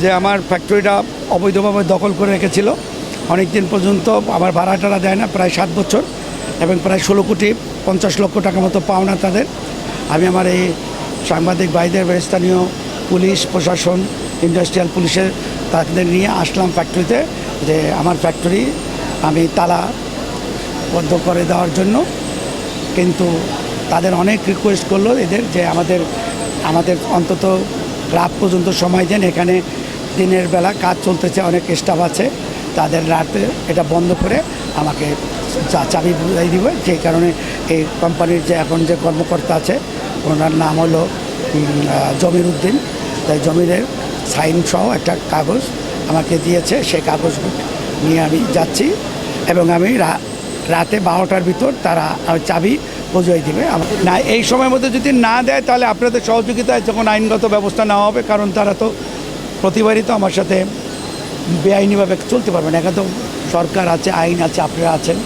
যে আমার ফ্যাক্টরিটা অবৈধভাবে দখল করে রেখেছিল। অনেক দিন পর্যন্ত আমার ভাড়া টাড়া দেয় না, প্রায় সাত বছর এবং প্রায় ষোলো কোটি পঞ্চাশ লক্ষ টাকা মতো পাওনা তাদের। আমি আমার এই সাংবাদিক ভাইদের স্থানীয় পুলিশ, প্রশাসন ইন্ডাস্ট্রিয়াল পুলিশের তাদের নিয়ে আসলাম ফ্যাক্টরিতে যে আমার ফ্যাক্টরি আমি তালা বদ্ধ করে দেওয়ার জন্য। কিন্তু তাদের অনেক রিকোয়েস্ট করল এদের যে আমাদের আমাদের অন্তত রাত পর্যন্ত সময় দেন। এখানে দিনের বেলা কাজ চলতেছে, অনেক স্টাফ আছে, তাদের রাতে এটা বন্ধ করে আমাকে চাবি বুঝাই দিবে। সেই কারণে এই কোম্পানির যে এখন যে কর্মকর্তা আছে, ওনার নাম হলো জমির উদ্দিন। তাই জমিরের সাইন সহ একটা কাগজ আমাকে দিয়েছে, সেই কাগজ নিয়ে আমি যাচ্ছি এবং আমি রাতে বারোটার ভিতর তারা চাবি বোঝাই দিবে। না, এই সময়ের মধ্যে যদি না দেয় তাহলে আপনাদের সহযোগিতায় যখন আইনগত ব্যবস্থা নেওয়া হবে, কারণ তারা তো প্রতিবারই তো আমার সাথে বেআইনিভাবে চলতে পারবেন এখানে তো সরকার আছে, আইন আছে, আপনারা আছেন।